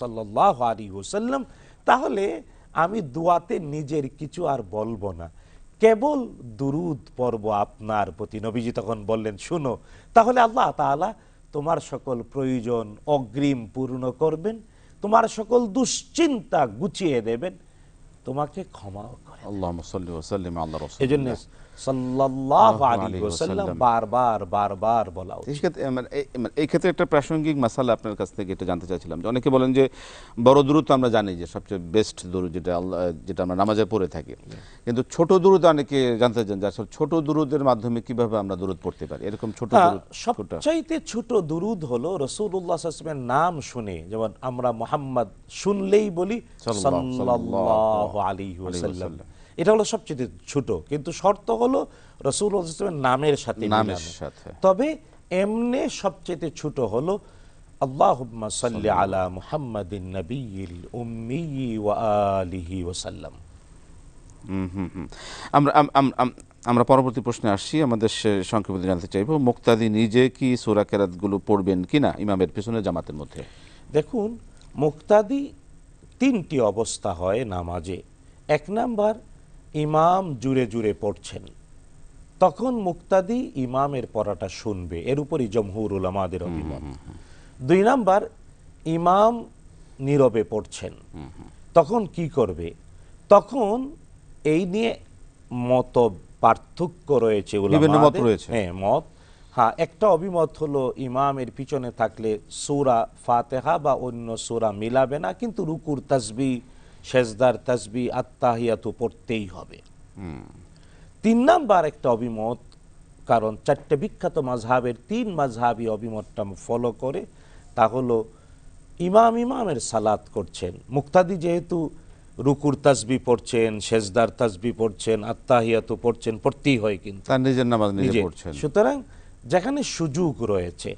সাল্লাহ আলী ওসাল্লাম তাহলে আমি দোয়াতে নিজের কিছু আর বলব না। কেবল দুরুদ পর্ব আপনার প্রতি। নবীজি তখন বললেন শুনো তাহলে আল্লাহ তাআলা তোমার সকল প্রয়োজন অগ্রিম পূর্ণ করবেন তোমার সকল দুশ্চিন্তা গুছিয়ে দেবেন। তোমাকে ক্ষমাও করে আল্লাহ এই জন্য সাল্লাল্লাহু আলাইহি আলাইহি ওয়াসাল্লাম ওয়াসাল্লাম। বারবার বারবার বলা এই ক্ষেত্রে এই- এই ক্ষেত্রে একটা প্রাসঙ্গিক মাসালা আপনার কাছ থেকে এটা জানতে চাইছিলাম যে অনেকে বলেন যে বড় দূরত্ব আমরা জানি যে সবচেয়ে বেস্ট দূরত যেটা আল্লাহ যেটা আমরা নামাজে পড়ে থাকি। কিন্তু ছোট দূরত অনেকে জানতে চান যে আসলে ছোট দূরদের মাধ্যমে কীভাবে আমরা দূরত পড়তে পারি? এরকম ছোট হ্যাঁ, সবচাইতে ছোট দুরুদ হলো রসুল্লাহ সাল্লামের নাম শুনে যেমন আমরা মোহাম্মদ শুনলেই বলি সাল্লাল্লাহু সাল্লাল্লাহু আলাইহি ওয়াসাল্লাম। এটা হলো সবচেয়ে ছোট কিন্তু শর্ত হলো রসুলের নামের সাথে নামের সাথে। তবে এমনি সবচেয়ে ছোট হলো আল্লাহুম্মা সাল্লি আলা মুহাম্মাদিন নবিয়িল উম্মি ওয়া আলিহি ওয়াসাল্লাম। আমরা আম- আম- আম- আমরা পরবর্তী প্রশ্নে আসছি আমাদের সংক্ষেপে জানতে চাইব মুক্তাদি নিজে কি সুরা কেরাতগুলো পড়বেন কিনা ইমামের পিছনে জামাতের মধ্যে দেখুন মুক্তাদি তিনটি অবস্থা হয় নামাজে এক নাম্বার ইমাম জুড়ে জুড়ে পড়ছেন। তখন মুক্তাদি ইমামের পড়াটা শুনবে এর উপরই জমহুর উলামাদের অভিমত। দুই নাম্বার ইমাম নীরবে পড়ছেন। তখন কি করবে? তখন এই নিয়ে মত পার্থক্য রয়েছে। হ্যাঁ মত। হ্যাঁ একটা অভিমত হলো ইমামের পিছনে থাকলে সূরা ফাতেহা বা অন্য সূরা মিলাবে না কিন্তু রুকুর তাসবি সেজদার তাসবি আত্মাহিয়াতু পড়তেই হবে। তিন নাম্বার একটা অভিমত কারণ চারটে বিখ্যাত মাঝহাবের তিন মাঝহাবি অভিমতটা ফলো করে তা হলো ইমাম ইমামের সালাত করছেন। মুক্তাদি যেহেতু রুকুর তাসবি পড়ছেন সেজদার তাসবি পড়ছেন আত্মাহিয়াতু পড়ছেন পড়তেই হয় কিন্তু। তার নিজের নামাজ নিজে। পড়ছেন। সুতরাং যেখানে সুযোগ রয়েছে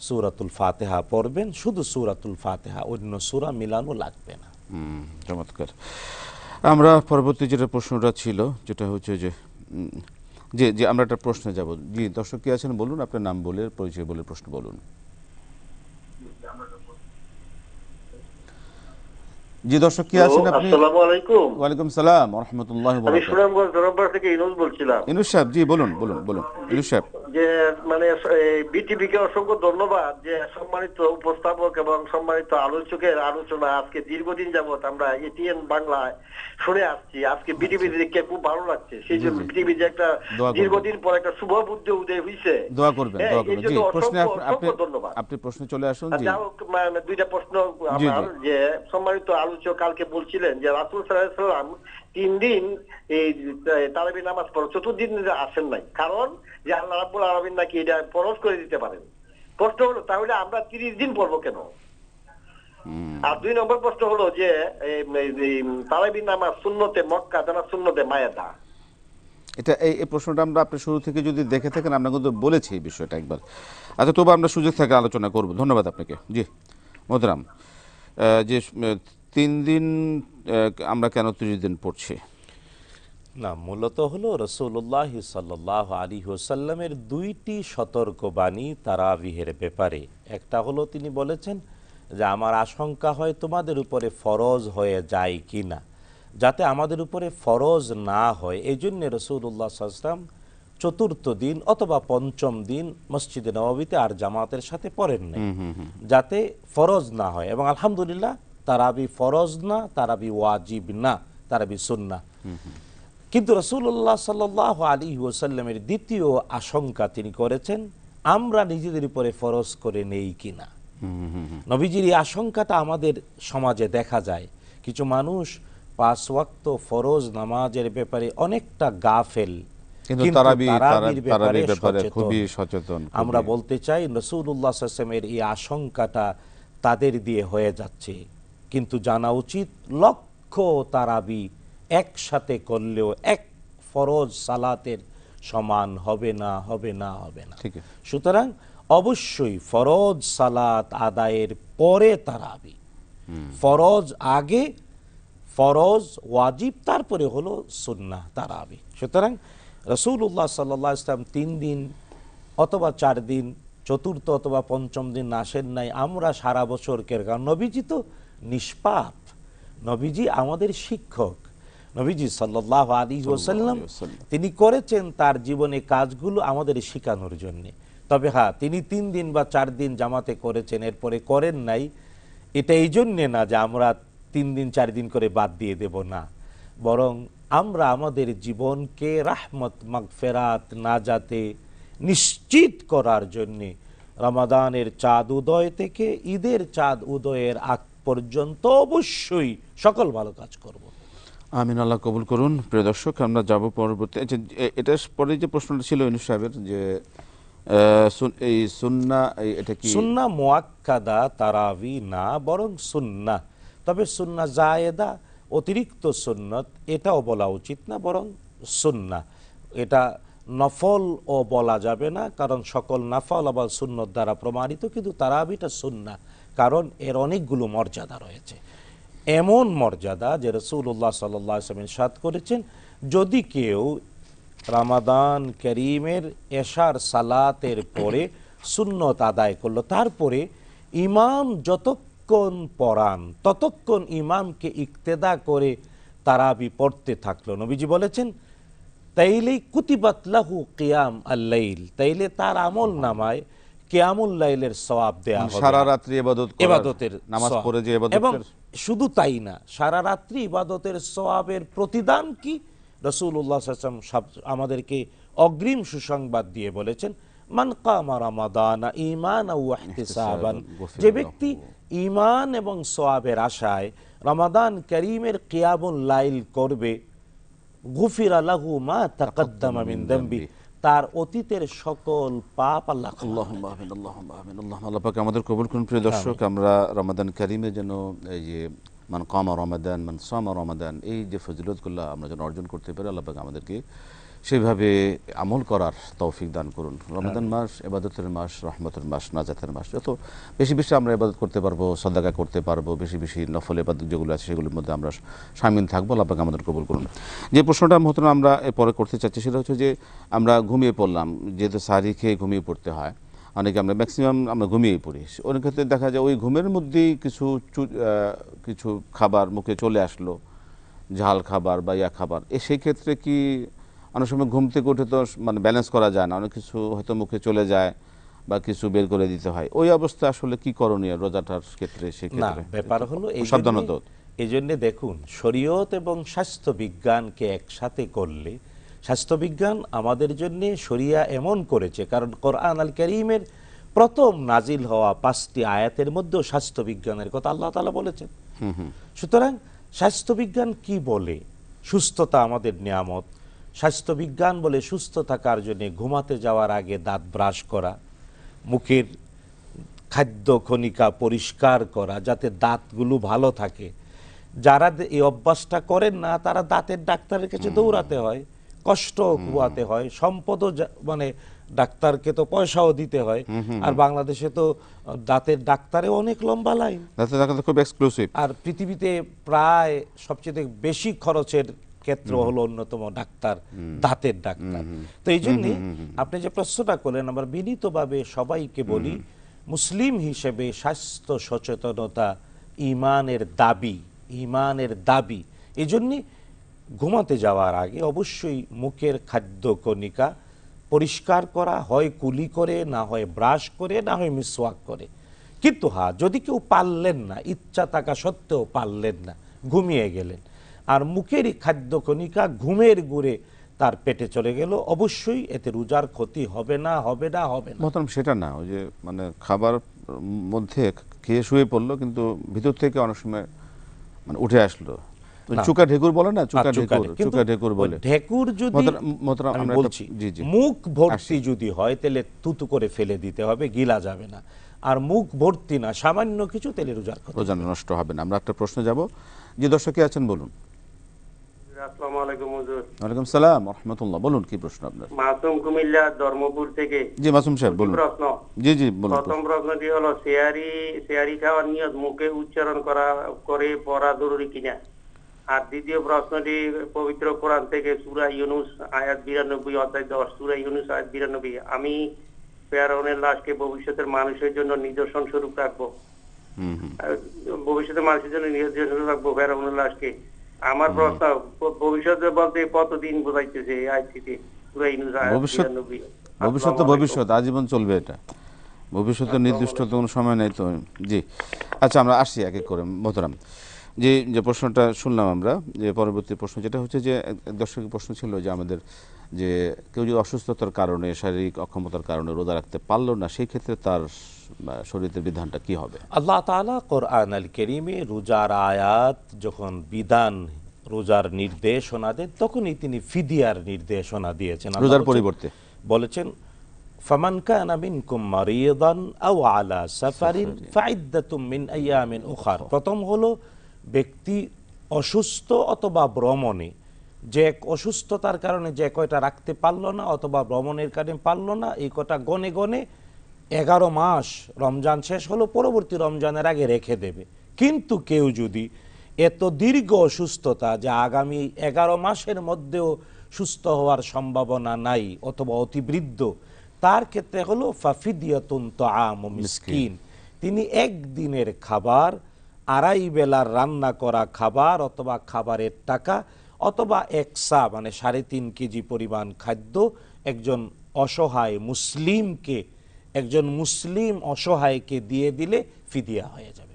সূরাতুল ফাতেহা পড়বেন শুধু সূরাতুল ফাতেহা অন্য সুরা মিলানো লাগবে না। চমৎকার। আমরা পরবর্তী যেটা প্রশ্নটা ছিল, যেটা হচ্ছে যে যে যে আমরা একটা প্রশ্নে যাব। জি, দর্শক কি আছেন? বলুন, আপনার নাম বলে, পরিচয় বলে প্রশ্ন বলুন। জি দর্শক কি আছেন আপনি? আসসালামু আলাইকুম। ওয়ালাইকুম সালাম রহমতুল্লাহ আমি সুনামগঞ্জ ধরমপাড়া থেকে ইনুজ বলছিলাম। ইনুস সাহেব জি বলুন বলুন বলুন। ইনুস সাহেব। যে মানে বিটিভি কে অসংখ্য ধন্যবাদ যে সম্মানিত উপস্থাপক এবং সম্মানিত আলোচকের আলোচনা আজকে দীর্ঘদিন যাবত আমরা এটিএন বাংলায় শুনে আসছি। আজকে বিটিভি দেখে খুব ভালো লাগছে। সেই জন্য বিটিভি যে একটা। দীর্ঘদিন পর একটা শুভ বুদ্ধি উদয় হয়েছে দোয়া করবেন হ্যাঁ, দোয়া করবেন। জি প্রশ্নে আপনি- আপনি প্রশ্নে চলে আসুন জি। মানে দুইটা প্রশ্ন আমার যে সম্মানিত আলোচক কালকে বলছিলেন যে রাসুল সাল্লাম তিন দিন এই তারাবি নামাজ পড়ো চতুর্দিন আসেন নাই। কারণ যে আল্লাহ রাব্বুল আলামিন নাকি এটা ফরজ করে দিতে পারেন। প্রশ্ন হলো তাহলে আমরা তিরিশ দিন পড়ব কেন? আর দুই নম্বর প্রশ্ন হলো যে তারাবি নামাজ শূন্যতে মক্কা জানা শূন্যতে মায়াদা। এটা এই প্রশ্নটা আমরা আপনি শুরু থেকে যদি দেখে থাকেন আমরা কিন্তু বলেছি এই বিষয়টা একবার। আচ্ছা তবু আমরা সুযোগ থেকে আলোচনা করব। ধন্যবাদ আপনাকে। জি মোদরাম যে তিন দিন আমরা কেন তিরিশ দিন পড়ছি? না মূলত হলো রসুল্লাহ সাল্লাহ আলী হোসাল্লামের দুইটি সতর্কবাণী তারাবিহের ব্যাপারে। একটা হলো তিনি বলেছেন যে আমার আশঙ্কা হয় তোমাদের উপরে ফরজ হয়ে যায় কি না যাতে আমাদের উপরে ফরজ না হয়। এই জন্যে রসুল্লাহ সাল্লাম চতুর্থ দিন অথবা পঞ্চম দিন মসজিদে নবাবিতে আর জামাতের সাথে পড়েন নাই। যাতে ফরজ না হয়। এবং আলহামদুলিল্লাহ তারাবি ফরজ না তারাবি ওয়াজিব না তারাবি সুন্না। কিন্তু রসুল্লাহ সাল্লাহ আলী ওসাল্লামের দ্বিতীয় আশঙ্কা তিনি করেছেন আমরা নিজেদের উপরে ফরজ করে নেই কিনা। নবীজির এই আশঙ্কাটা আমাদের সমাজে দেখা যায়। কিছু মানুষ পাঁচ ওয়াক্ত ফরজ নামাজের ব্যাপারে অনেকটা গাফেল। কিন্তু। খুবই সচেতন আমরা বলতে চাই রসুল্লাহ আসলামের এই আশঙ্কাটা তাদের দিয়ে হয়ে যাচ্ছে। কিন্তু জানা উচিত লক্ষ তারাবি একসাথে করলেও এক ফরজ সালাতের সমান হবে না হবে না হবে না। সুতরাং অবশ্যই ফরজ সালাত আদায়ের পরে তারাবি। ফরজ আগে ফরজ ওয়াজিব তারপরে হলো সুন্নাহ তারাবি। সুতরাং রসুল্লাহ সাল্লাহ ইসলাম তিন দিন অথবা চার দিন চতুর্থ অথবা পঞ্চম দিন আসেন নাই আমরা সারা বছর কের কারণ নবীজি তো নিষ্পাপ। নবীজি আমাদের শিক্ষক। নবীজি সাল্লাহ আলী ওসাল্লাম তিনি করেছেন তার জীবনে কাজগুলো আমাদের শেখানোর জন্য। তবে হ্যাঁ তিনি তিন দিন বা চার দিন জামাতে করেছেন এরপরে করেন নাই। এটা এই জন্যে না যে আমরা তিন দিন চার দিন করে বাদ দিয়ে দেব না। বরং আমরা আমাদের জীবনকে রাহমত মাগফেরাত না যাতে নিশ্চিত করার জন্যে রমাদানের চাঁদ উদয় থেকে ঈদের চাঁদ উদয়ের আগ পর্যন্ত অবশ্যই সকল ভালো কাজ করব। আমিন আল্লাহ কবুল করুন। প্রিয় দর্শক আমরা যাব পরবর্তী আচ্ছা এ- এটার পরে যে প্রশ্নটা ছিল ইনুস সাহেবের যে এই সুন্না এটা কি সুন্না মোয়াক্কাদা তারাবি না বরং সুন্না। তবে সুন্না জায়েদা অতিরিক্ত সুন্নত এটাও বলা উচিত না বরং সুন্না। এটা নফল ও বলা যাবে না কারণ সকল নাফল আবার সুন্নত দ্বারা প্রমাণিত কিন্তু তারাবিটা সুন্না। কারণ এর অনেকগুলো মর্যাদা রয়েছে। এমন মর্যাদা যে রসুল্লাহ সাল্লামের সাদ করেছেন, যদি কেউ রামাদান করিমের এশার সালাতের পরে সুন্নত আদায় করল, তারপরে ইমাম যতক্ষণ পড়ান ততক্ষণ ইমামকে ইক্তেদা করে তারাবি পড়তে থাকল। নবীজি বলেছেন তাইলেই কুতিবাতলাহু কিয়াম আল্লাইল তাইলে তার আমল নামায় কিয়ামুল লাইলের সওয়াব দেয়া হবে। সারা রাত্রি ইবাদত করার, এবাদতের নামাজ পড়ে যে এবং শুধু তাই না সারা রাত্রি ইবাদতের সওয়াবের প্রতিদান কি? রসুল্লাহ আমাদেরকে অগ্রিম সুসংবাদ দিয়ে বলেছেন মান কামা রামাদানা ঈমান ইহতিসাবান। যে ব্যক্তি ঈমান এবং সওয়াবের আশায় রমাদান করিমের কিয়ামুল লাইল করবে গুফির আলাহু মা তাকাদ্দামা মিন দামবি। তার অতীতের সকল পাপ আল্লাহ আল্লাহ আল্লাহ আমিন আল্লাহ পাকে আমাদের কবুল করুন প্রিয় দর্শক আমরা রমাদান কারিমে যেন এই যে মান কামা রমাদান মান সামা রমাদান এই যে ফজিলতগুলো আমরা যেন অর্জন করতে পারি আল্লাহ পাকে আমাদেরকে সেইভাবে আমল করার তৌফিক দান করুন। রমাদান মাস এবাদতের মাস রহমতের মাস নাজাতের মাস যত বেশি বেশি আমরা এবাদত করতে পারব সদাকা করতে পারব বেশি বেশি নফল এবাদত যেগুলো আছে সেগুলোর মধ্যে আমরা সামিল থাকব আল্লাহ আমাদের কবুল করুন। যে প্রশ্নটা মহতরম আমরা পরে করতে চাচ্ছি সেটা হচ্ছে যে আমরা ঘুমিয়ে পড়লাম যেহেতু সারি খেয়ে ঘুমিয়ে পড়তে হয় অনেকে আমরা ম্যাক্সিমাম আমরা ঘুমিয়ে পড়ি। অনেক ক্ষেত্রে দেখা যায় ওই ঘুমের মধ্যেই কিছু চু- কিছু খাবার মুখে চলে আসলো ঝাল খাবার বা ইয়া খাবার এ সেই ক্ষেত্রে কি অনেক সময় ঘুম থেকে উঠে তো মানে ব্যালেন্স করা যায় না অনেক কিছু হয়তো মুখে চলে যায় বা কিছু বের করে দিতে হয়। ওই অবস্থা আসলে কি করণীয় রোজাটার ক্ষেত্রে সেক্ষেত্রে? ব্যাপার হলো এই সাবধানতা এই জন্য দেখুন শরীয়ত এবং স্বাস্থ্য বিজ্ঞানকে একসাথে করলে স্বাস্থ্যবিজ্ঞান আমাদের জন্য শরিয়া এমন করেছে কারণ কোরআন আল করিমের প্রথম নাজিল হওয়া পাঁচটি আয়াতের মধ্যেও স্বাস্থ্যবিজ্ঞানের কথা আল্লাহ তালা বলেছেন। সুতরাং স্বাস্থ্যবিজ্ঞান কি বলে? সুস্থতা আমাদের নিয়ামত স্বাস্থ্যবিজ্ঞান বলে সুস্থ থাকার জন্য ঘুমাতে যাওয়ার আগে দাঁত ব্রাশ করা মুখের খাদ্য খনিকা পরিষ্কার করা যাতে দাঁতগুলো ভালো থাকে। যারা এই অভ্যাসটা করেন না তারা দাঁতের ডাক্তারের কাছে দৌড়াতে হয় কষ্ট কুয়াতে হয় সম্পদও মানে ডাক্তারকে তো পয়সাও দিতে হয়। আর বাংলাদেশে তো দাঁতের ডাক্তারে অনেক লম্বা লাইন। দেখা খুব এক্সক্লুসিভ আর পৃথিবীতে প্রায় সবচেয়ে বেশি খরচের ক্ষেত্র হলো অন্যতম ডাক্তার দাঁতের ডাক্তার। তো এই জন্যে আপনি যে প্রশ্নটা করলেন আমরা বিনীতভাবে সবাইকে বলি মুসলিম হিসেবে স্বাস্থ্য সচেতনতা ইমানের দাবি ইমানের দাবি। এই জন্যে ঘুমাতে যাওয়ার আগে অবশ্যই মুখের খাদ্য কণিকা পরিষ্কার করা হয় কুলি করে না হয় ব্রাশ করে না হয় মিসওয়াক করে। কিন্তু হ্যাঁ যদি কেউ পারলেন না ইচ্ছা থাকা সত্ত্বেও পারলেন না ঘুমিয়ে গেলেন আর মুখের এই খাদ্য কণিকা ঘুমের গুড়ে তার পেটে চলে গেল। অবশ্যই এতে রোজার ক্ষতি হবে না হবে না হবে না। সেটা না ওই যে মানে খাবার মধ্যে খেয়ে শুয়ে পড়ল কিন্তু ভিতর থেকে অনেক সময় মানে উঠে আসলো। চুকা ঢেকুর বলে না? চুকা ঢেকুর চুকা ঢেকুর বলে। ঢেকুর যদি আমরা বলছি জি, জি। মুখ ভর্তি যদি হয় তাহলে তুতু করে ফেলে দিতে হবে গিলা যাবে না। আর মুখ ভর্তি না সামান্য কিছু তেলে রোজার ক্ষতি রোজা নষ্ট হবে না। আমরা একটা প্রশ্ন যাব। যে দর্শকে আছেন বলুন। আসসালামু আলাইকুম হুজুর। সালাম রহমতুল্লাহ। বলুন কি প্রশ্ন আপনার? মাসুম কুমিল্লা ধর্মপুর থেকে। জি মাসুম সাহেব বলুন। প্রশ্ন। জি জি বলুন প্রথম প্রশ্নটি হলো শেয়ারি শেয়ারি খাওয়ার নিয়ত মুখে উচ্চারণ করা করে পড়া জরুরি কিনা? আর দ্বিতীয় প্রশ্নটি পবিত্র কোরআন থেকে সুরা ইউনুস আয়াত বিরানব্বই অধ্যায় দশ সুরা ইউনুস আয়াত বিরানব্বই। আমি ফেরাউনের লাশকে ভবিষ্যতের মানুষের জন্য নিদর্শন স্বরূপ রাখব। হুম হুম। আর ভবিষ্যতে মানুষের জন্য নির্দেশন রাখব ফেরাউনের লাশকে। আমার প্রশ্ন ভবিষ্যতে বলতে কতদিন বোঝাইতেছে আয়াত ভবিষ্যৎ ভবিষ্যৎ তো ভবিষ্যৎ আজীবন চলবে এটা। ভবিষ্যতে নির্দিষ্ট তো কোনো সময় নেই তো জি। আচ্ছা আমরা আসি এক এক করে মোহতারাম। যে যে প্রশ্নটা শুনলাম আমরা যে পরবর্তী প্রশ্ন যেটা হচ্ছে যে দর্শকের প্রশ্ন ছিল যে আমাদের যে কেউ যদি অসুস্থতার কারণে শারীরিক অক্ষমতার কারণে রোজা রাখতে পারল না সেই ক্ষেত্রে তার শরীরের বিধানটা কি হবে? আল্লাহ তাআলা কোরআন আল কেরিমে রোজার আয়াত যখন বিধান রোজার নির্দেশনা দেন তখনই তিনি ফিদিয়ার নির্দেশনা দিয়েছেন। রোজার পরিবর্তে। বলেছেন ফামান কানা মিনকুম মারিদান আও আলা সাফারিন ফাইদ্দাতুম মিন আইয়ামিন উখার। প্রথম হলো ব্যক্তি অসুস্থ অথবা ভ্রমণে। যে অসুস্থতার কারণে যে কয়টা রাখতে পারল না অথবা ভ্রমণের কারণে পারল না এই কটা গনে গনে এগারো মাস রমজান শেষ হলো, পরবর্তী রমজানের আগে রেখে দেবে। কিন্তু কেউ যদি এত দীর্ঘ অসুস্থতা, যে আগামী এগারো মাসের মধ্যেও সুস্থ হওয়ার সম্ভাবনা নাই অথবা অতিবৃদ্ধ, তার ক্ষেত্রে হলো, ফাফিদিয়াতুন তাআম মিসকিন। তিনি একদিনের খাবার, আড়াই বেলার রান্না করা খাবার অথবা খাবারের টাকা অথবা একসা মানে সাড়ে তিন কেজি পরিমাণ খাদ্য একজন অসহায় মুসলিমকে একজন মুসলিম অসহায়কে দিয়ে দিলে ফিদিয়া হয়ে যাবে।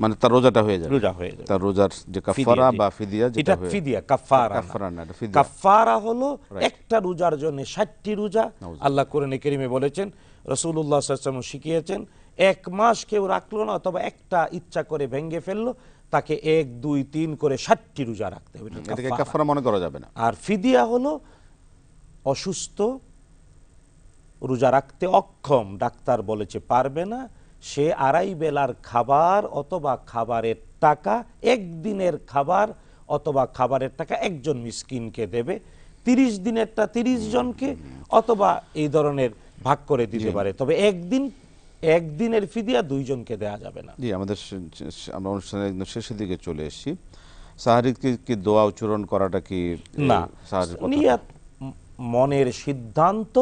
মানে তার রোজাটা হয়ে যাবে। রোজা হয়ে যাবে। তার রোজার যে কাফারা বা ফিদিয়া যেটা এটা ফিদিয়া কাফারা কাফারা না, ফিদিয়া। কাফারা হলো একটা রোজার জন্য ষাটটি রোজা। আল্লাহ কোরআনে কেরিমে বলেছেন রসুল্লাহ সাল্লাম শিখিয়েছেন এক মাস কেউ রাখল না অথবা একটা ইচ্ছা করে ভেঙ্গে ফেলল তাকে এক দুই তিন করে ষাটটি রোজা রাখতে হবে। এটা এটাকে। কাফারা মনে করা যাবে না। আর ফিদিয়া হলো অসুস্থ রোজা রাখতে অক্ষম। ডাক্তার বলেছে পারবে না। সে আড়াই বেলার খাবার অথবা খাবারের টাকা একদিনের খাবার অথবা খাবারের টাকা একজন মিসকিনকে দেবে। তিরিশ দিনেরটা তিরিশ জনকে অথবা এই ধরনের ভাগ করে দিতে পারে। তবে একদিন একদিনের ফিদিয়া দুইজনকে দেয়া যাবে না। জি আমাদের আমরা অনুষ্ঠানের একদম শেষের দিকে চলে এসেছি। সাহারিকে কি দোয়া উচ্চারণ করাটা কি না? নিয়াত মনের সিদ্ধান্ত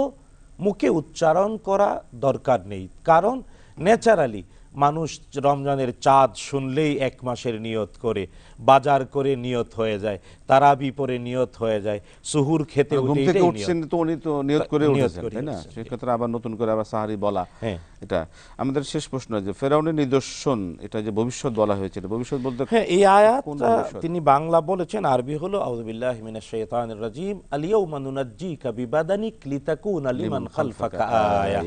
মুখে উচ্চারণ করা দরকার নেই। কারণ ন্যাচারালি মানুষ রমজানের চাঁদ শুনলেই এক মাসের নিয়ত করে বাজার করে নিয়ত হয়ে যায় তারাবি পরে নিয়ত হয়ে যায় সুহুর খেতে নিয়ত। উঠছেন তো উনি তো নিয়ত করে উঠেছেন তাই না সেক্ষেত্রে আবার নতুন করে আবার সাহারি বলা হ্যাঁ। এটা আমাদের শেষ প্রশ্ন যে ফেরাউনের নিদর্শন এটা যে ভবিষ্যৎ বলা হয়েছে এটা ভবিষ্যৎ বলতে হ্যাঁ এই আয়াত? তিনি বাংলা বলেছেন আরবি হলো আউযুবিল্লাহি মিনাশ শাইতানির রাজিম আলিয়াউমা নুনাজ্জিকা বিবাদানিক লিতাকুনা লিমান খালফাকা আয়া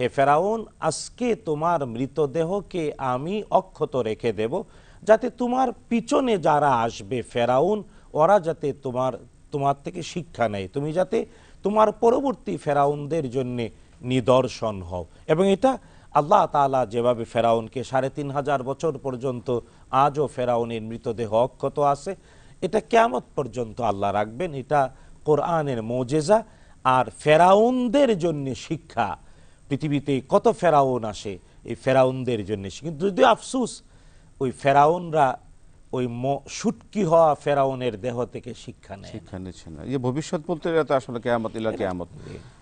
হে ফেরাউন, আজকে তোমার মৃতদেহকে আমি অক্ষত রেখে দেব, যাতে তোমার পিছনে যারা আসবে ফেরাউন, ওরা যাতে তোমার তোমার থেকে শিক্ষা নেয়। তুমি যাতে তোমার পরবর্তী ফেরাউনদের জন্য নিদর্শন হও। এবং এটা আল্লাহ তাআলা যেভাবে ফেরাউনকে সাড়ে তিন হাজার বছর পর্যন্ত আজও ফেরাউনের মৃতদেহ অক্ষত আছে, এটা কেয়ামত পর্যন্ত আল্লাহ রাখবেন। এটা কোরআনের মোজেজা। আর ফেরাউনদের জন্য শিক্ষা পৃথিবীতে কত ফেরাউন আসে এই ফেরাউনদের জন্য কিন্তু যদি আফসুস ওই ফেরাউনরা ওই শুটকি হওয়া ফেরাউনের দেহ থেকে শিক্ষা নেয়। শিক্ষা নিচ্ছে না। এই ভবিষ্যৎ বলতে এটা আসলে কেয়ামত ইলা কেয়ামত।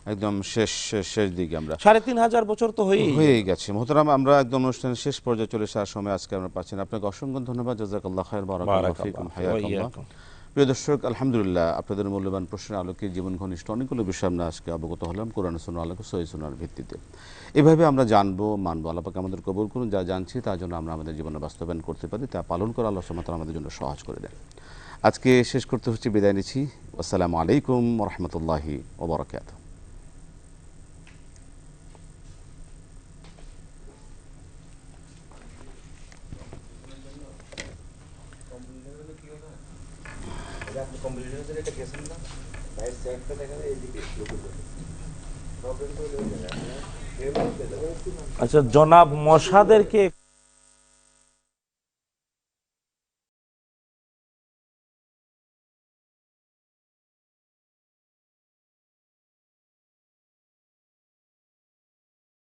একদম শেষ শেষ- দিকে আমরা। সাড়ে তিন হাজার বছর তো হয়েই। হয়েই গেছে। মোহতারাম আমরা একদম অনুষ্ঠানের শেষ পর্যায়ে চলে আসার সময় আজকে আমরা পাচ্ছেন আপনাকে অসংখ্য ধন্যবাদ। জাজাকাল্লাহ খায়ের বারাকাল্লাহ। ফিকুম হায়াকাল্লাহ। প্রিয় দর্শক, আলহামদুলিল্লাহ আপনাদের মূল্যবান প্রশ্নের আলোকে জীবন ঘনিষ্ঠ অনেকগুলো বিষয় আমরা আজকে অবগত হলাম কোরআন সোনা আলোকে, সহি সোনার ভিত্তিতে। এভাবে আমরা জানব, মানবো আল্লাপাকে আমাদের কবুল করুন, যা জানছি তার জন্য আমরা আমাদের জীবনে বাস্তবায়ন করতে পারি, তা পালন করা আল্লাহ সুমাত আমাদের জন্য সহজ করে দেন। আজকে শেষ করতে হচ্ছে বিদায় নিচ্ছি। আসসালামু আলাইকুম রহমতুল্লাহি ওবরাকাত আচ্ছা জনাব মশাদেরকে